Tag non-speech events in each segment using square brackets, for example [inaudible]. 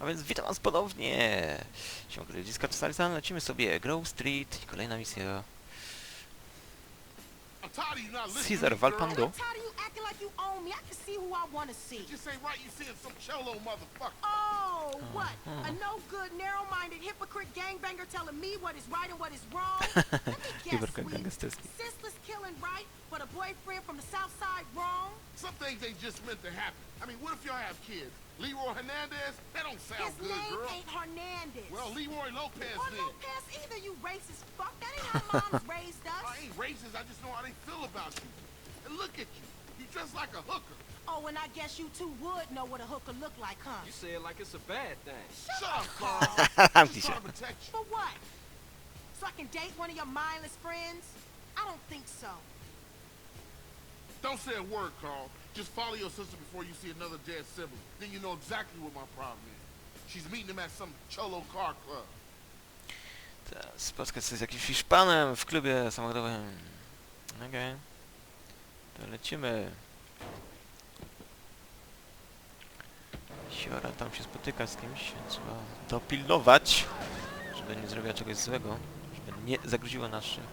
A więc witam was ponownie! Siemka ludziska, czasami lecimy sobie Grove Street i kolejna misja. Caesar Valpando. like you own me. I can see who I want to see. It just ain't right you seeing some cholo motherfucker. Oh, what? A uh-huh. no good, narrow minded hypocrite gangbanger telling me what is right and what is wrong? [laughs] Let me guess, Hypocrite sweet. gangsterski. Senseless killing right, but a boyfriend from the south side wrong? Some things ain't just meant to happen. I mean, what if y'all have kids? Leroy Hernandez? That don't sound His good, name girl. ain't Hernandez. Well, Leroy Lopez or then. Lopez either, you racist fuck. That ain't how moms [laughs] raised us. I ain't racist. I just know how they feel about you. And look at you. You dress like a hooker. Oh, and I guess you two would know what a hooker look like, huh? You say it like it's a bad thing. Shut, Shut up, up, Carl. Carl. [laughs] I'm Zamknij just się. trying to protect you. For what? So I can date one of your mindless friends? I don't think so. Don't say a word, Carl. Just follow your sister before you see another dead sibling. Then you know exactly what my problem is. She's meeting him at some cholo car club. Ta, Spotkać się z jakimś Hiszpanem w klubie samochodowym. Okej. To lecimy. Siora tam się spotyka z kimś, trzeba dopilnować, żeby nie zrobiła czegoś złego, żeby nie zagroziła naszym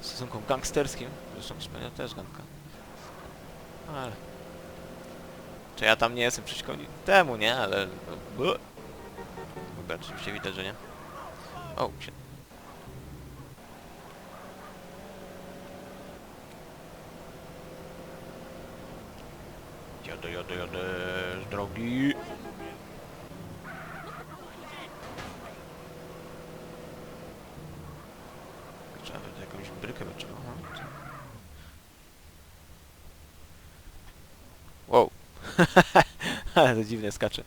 stosunkom gangsterskim. Zresztą wspomniał też ganka. Ale... Czy ja tam nie jestem przeciwko temu, nie? Ale... No, Dobra, oczywiście widać, że nie. O, się... Jadę, jadę, jadę z drogi. Trzeba będzie jakąś brykę trzeba. aha, co? Wow. [laughs] Ale to dziwnie skacze.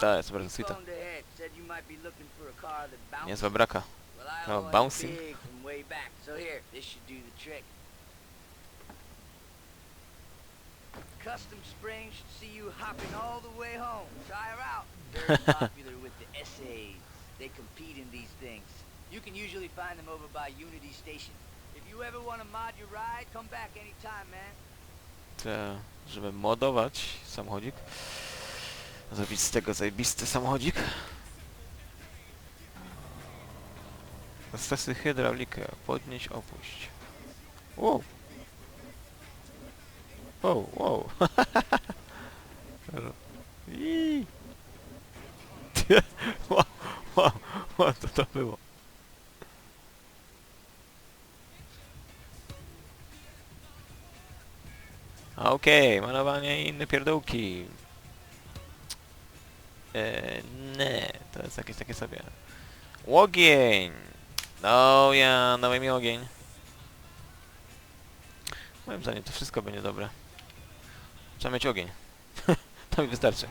Tak, jest bardzo sweeta. phoned ahead, said you might be looking for a car that bounces. Niezła braka. Well, I Oh, owe him bouncing. big from way back. So here, this should do the trick. Custom Springs should see you hopping all the way home. Try her out. [laughs] Very popular with the essays. They compete in these things. You can usually find them over by Unity Station. If you ever want to mod your ride, come back anytime, man. Te, żeby modować samochodzik. Zrobić z tego zajebisty samochodzik. Stosy hydraulikę. Podnieść, opuść. Wow. Wow, wow. [laughs] Iii. [laughs] wow, wow, wow, co to było? Okej, malowanie i inne pierdółki. Eee, nie, to jest jakieś takie sobie. Łogień! No ja, dawaj mi ogień. Moim zdaniem to wszystko będzie dobre. Trzeba mieć ogień. [laughs] to mi wystarczy.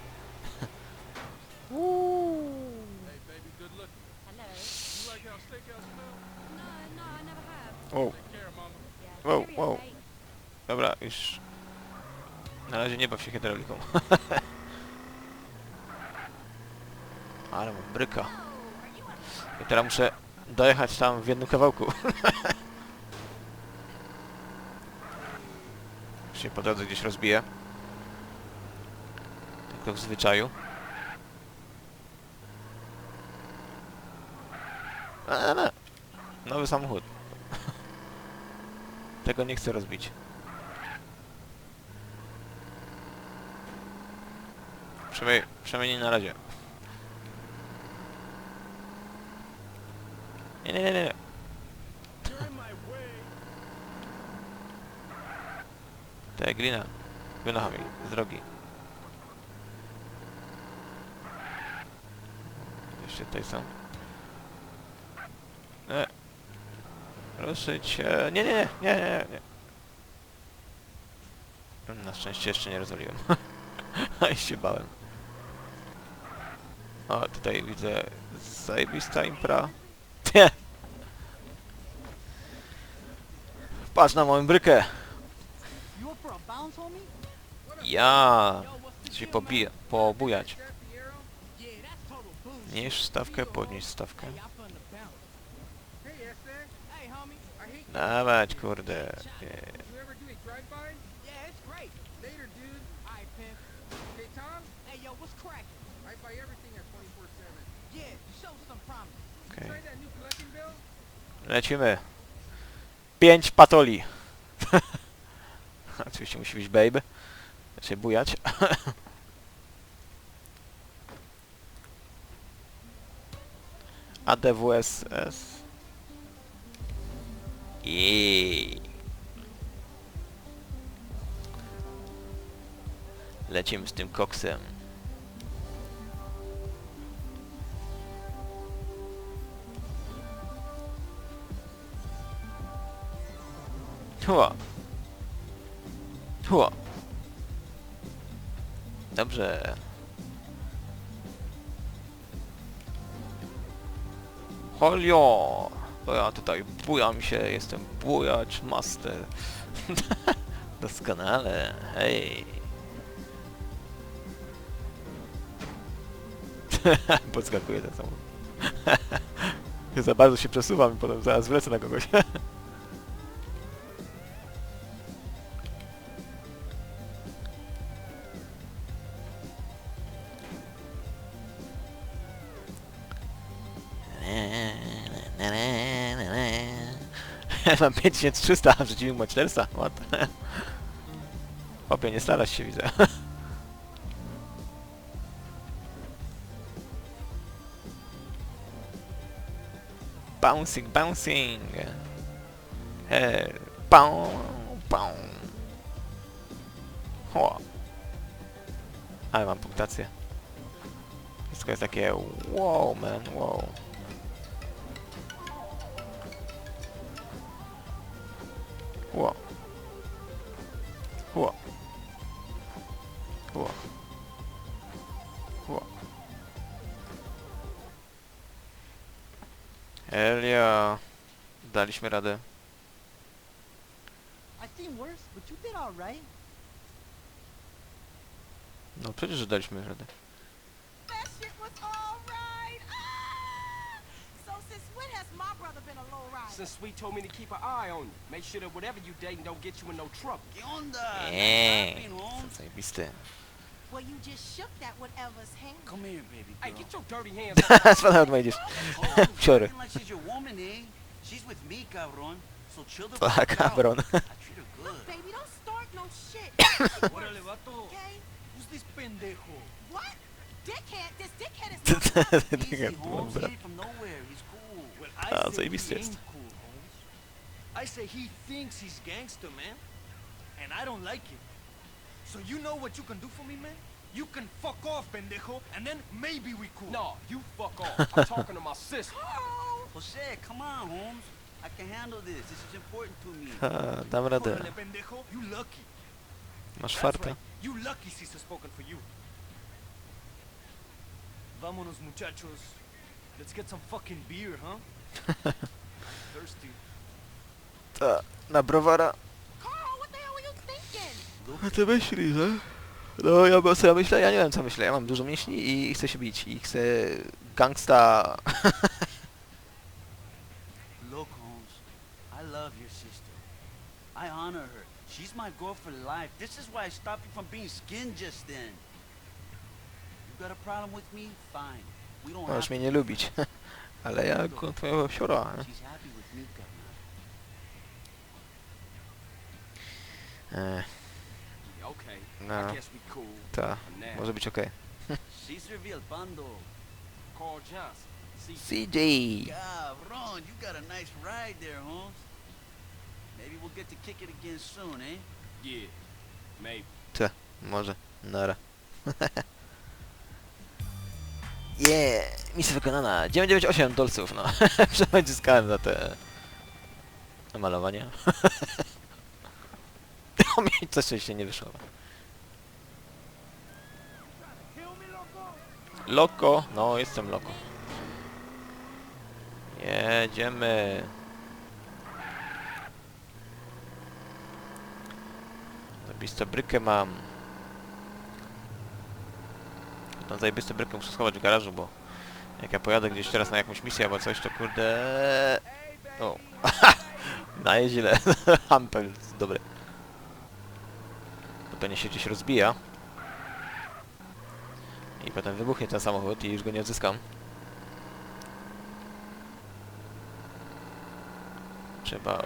Wow. Wow, wow. dobra, już... Na razie nie baw się hydrauliką. [laughs] Ale mam bryka. I teraz muszę dojechać tam w jednym kawałku. [laughs] Się po drodze gdzieś rozbije. Tylko w zwyczaju. No. Nowy samochód. [laughs] Tego nie chcę rozbić. Przynajmniej, przynajmniej nie na razie. Nie, nie, nie, nie. [laughs] Te glina. Wynocha mi z drogi. Jeszcze tutaj są. Ruszyć się. Nie, nie, nie, nie, nie. Na szczęście jeszcze nie rozwaliłem. [laughs] A się bałem. O, tutaj widzę zajebista impra. [laughs] Patrz na moją brykę. Ja. Się pobija, poobujać. Zmniejsz stawkę, podnieś stawkę. Dawać, kurde. Nie. you ever do a drive-by? Yeah, it's great. Later, dude. Alright, pimp. Hey, Tom. Hey, yo, what's cracking? I buy everything at 24-7. Yeah, show some promise. Okej. Try that new collecting bill? Lecimy. Pięć patoli. Oczywiście musi być babe. Znaczy bujać. ADWSS. Jej. Lecimy z tym koksem. Hua. Hua. Dobrze. Holio! Bo ja tutaj bujam się, jestem bujacz master. [laughs] Doskonale, hej. [laughs] Podskakuje ten samochód. [laughs] Za bardzo się przesuwam i potem zaraz wlecę na kogoś. Mam 5300, a w przeciwniku ma 400. What? Chłopie, nie starasz się, widzę. Bouncing, bouncing. Hey, pão, pão. O. Ale mam punktację. Wszystko jest takie wow, man, wow. Wow. Wow. Wow. Wow. Elia. Daliśmy radę. No przecież, że daliśmy radę. Since when has my brother been a low rider? Since Sweet told me to keep an eye on you. Make sure that whatever you dating don't get you in no trouble. ¿Qué onda? Well, you just shook that whatever's hand. Come here, baby Hey, get your dirty hands [laughs] off Spadaj od mojej Holmes, Sorry. acting like she's your woman, eh? She's with me, cabron. So chill the fuck out. cabron. I treat her good. Baby, don't start no shit. [coughs] Órale, vato. okay? Who's this pendejo? What? Dickhead? [laughs] Dobra. say zajebisty jest. I say he thinks he's gangster, man. And I don't like it. So you know what you can do for me, man? You can fuck off, pendejo, and then maybe we cool. No, you fuck off. [laughs] I'm talking to my sister. [laughs] Oh, Jose, come on, Holmes. I can handle this. This is important to me. Ha, dam radę. Órale, pendejo. You lucky. Masz farta. You lucky Caesar spoken for you. Vámonos, muchachos. Let's get some fucking beer, huh? [laughs] Thirsty. Ta, na browara. A ty myśli, że? No ja co ja myślę? Ja nie wiem co myślę. Ja mam dużo myśli i chcę się bić. I chcę gangsta... [laughs] Look, Holmes, I love your sister. I honor her. She's my girl for life. This is why I stopped you from being skinned just then. You got a problem with me? Fine. We don't Możesz mnie nie lubić. [laughs] Ale ja ko- twojego siora. nie? She's happy with me, Governor. E, Okay, No. Ta, może być okej. [laughs] See, CJ! Cabron, you got a Yeah! Misja wykonana. 998 dolców, no. [laughs] Przynajmniej zyskałem za te... malowanie. [laughs] O mi coś szczęście nie wyszło. Loko? No, jestem loko. Jedziemy. Zajebistą brykę mam. Tą zajebistą brykę muszę schować w garażu, bo jak ja pojadę gdzieś teraz na jakąś misję albo coś, to kurde... O. [laughs] Na źle. [laughs] Hampel, dobry. To pewnie się gdzieś rozbija. I potem wybuchnie ten samochód i już go nie odzyskam. Trzeba...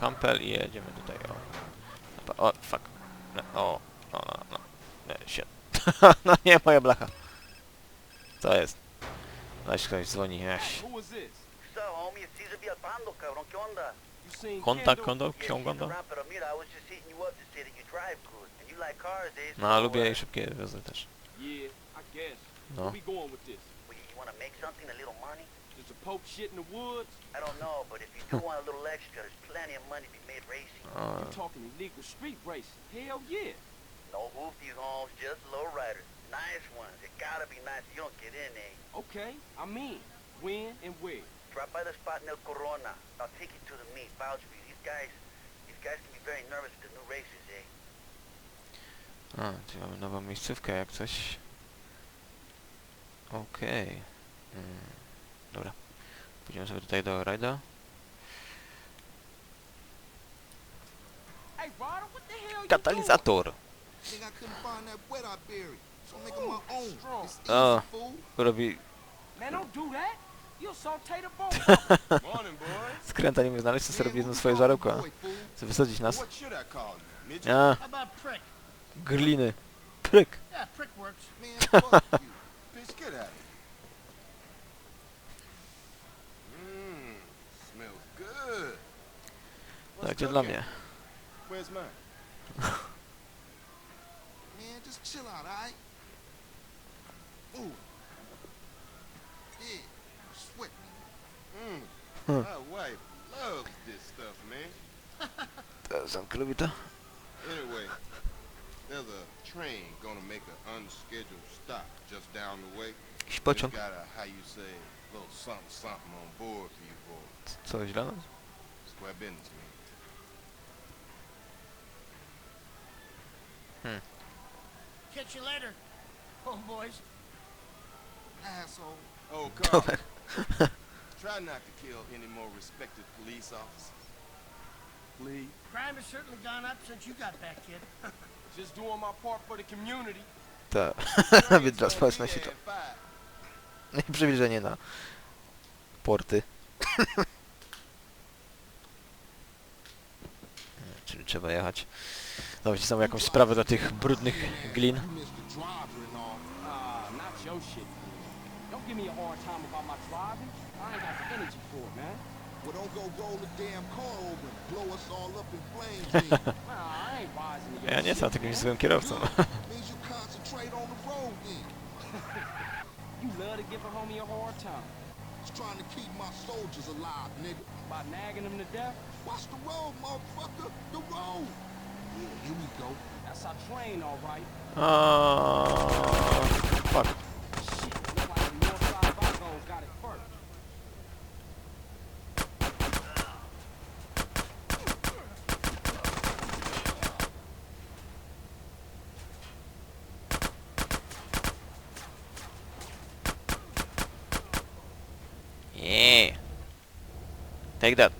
Hampel i jedziemy tutaj, o. O, fuck. No, o, no, no. E, się. [laughs] no nie, moja blacha. Co jest? Aś ktoś dzwoni, aś. Kontakt, kontakt, ksiągonda. No, lubię i szybkie wiozły też. No. [laughs] No hoopties, Holmes, just low riders. Nice ones. It gotta be nice. You don't get in, eh? Okay, I'm in. When and where? Drop by the spot near Corona. I'll take you to the meet. Vouch for you. These guys, these guys can be very nervous with the new races, eh? A, czyli mamy nową miejscówkę, jak coś. Okej. Okay. Mm, dobra. Pójdziemy sobie tutaj do Rajda. Katalizator! O, robi... Oh, [laughs] Skręta nie umie znaleźć, to sobie robi jedno swoje żarełko. Chce wysadzić nas. A, grliny. Pryk. [laughs] tak, Także dla mnie. [laughs] chill out, alright? Ooh. Yeah, sweat. Mmm, Huh. my wife loves this stuff, man. To Zamk lubi? Anyway, there's a train gonna make an unscheduled stop just down the way. Pociąg. got a, how you say, little something something on board for you boys. Co, źle? Square business, man. Catch you later, homeboys. Asshole. Oh, Carl. [laughs] Try not to kill any more respected police officers. Please. Crime has certainly gone up since you got back, kid. [laughs] Just doing my part for the community. Ta. Train's [laughs] Więc dla społeczności there to przybliżenie na porty. Czyli trzeba jechać. No, Dawajcie znowu jakąś sprawę dla tych brudnych glin. [laughs] ja nie jestem takim złym kierowcą. trying to keep my soldiers alive, nigga. By nagging them to death? Watch the road, motherfucker! The road! Here we go. That's our train, all right. Uh, fuck. Yeah. Take that.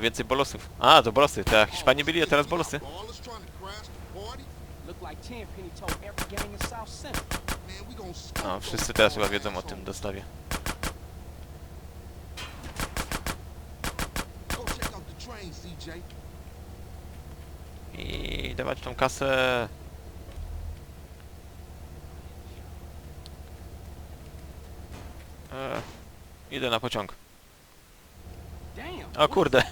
Więcej bolosów. A, to bolosy. Tak, Hiszpanie byli, a teraz bolosy. No, wszyscy teraz chyba wiedzą o tym dostawie. I dawać tą kasę. E, idę na pociąg. O kurde,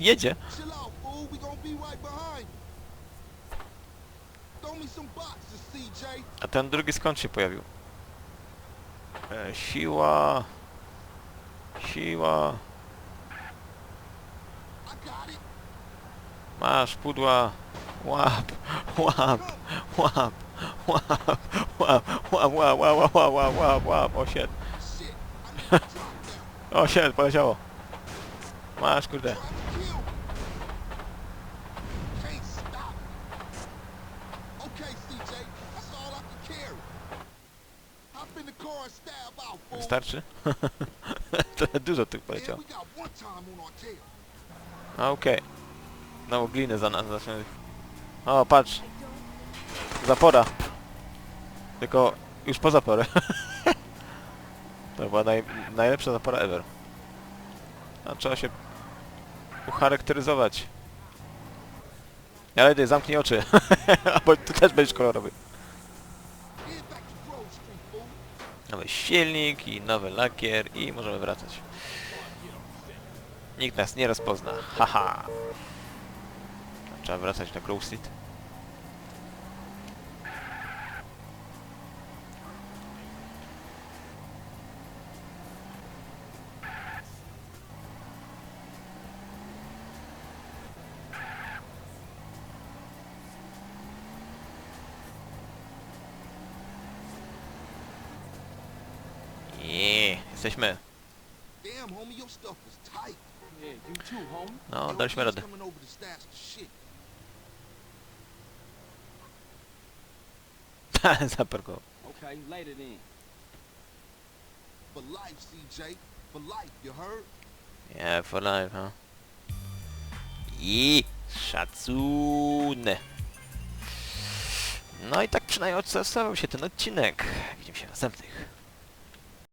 jedzie. A ten drugi skąd się pojawił? E, siła. Siła. Masz pudła. Łap, łap, łap, łap, łap, łap, łap, łap, łap, łap, łap, łap, łap, o shit, Shit. I need to drop down. o shit, poleciało. Masz, kurde. Wystarczy? [laughs] Trochę dużo tych poleciało. No, okej. Okay. No glinę za nas zaczęli. O, patrz. Zapora. Tylko już po zaporę. [laughs] to była naj najlepsza zapora ever. A trzeba się ucharakteryzować. Ale zamknij oczy. [laughs] Bo ty też będziesz kolorowy. Nowy silnik i nowy lakier i możemy wracać. Nikt nas nie rozpozna. Haha. Trzeba wracać na Grove Street. Jeee, jesteśmy. Damn, homie, your stuff is tight. Yeah, you too, homie. No, Yo, daliśmy kids radę. coming over to stash the shit. Zaparkował. Okay, later then. For [laughs] life, CJ. For life, you heard? Yeah, for life, huh? I szacun. No i tak przynajmniej odstawał się ten odcinek. Widzimy się w następnych.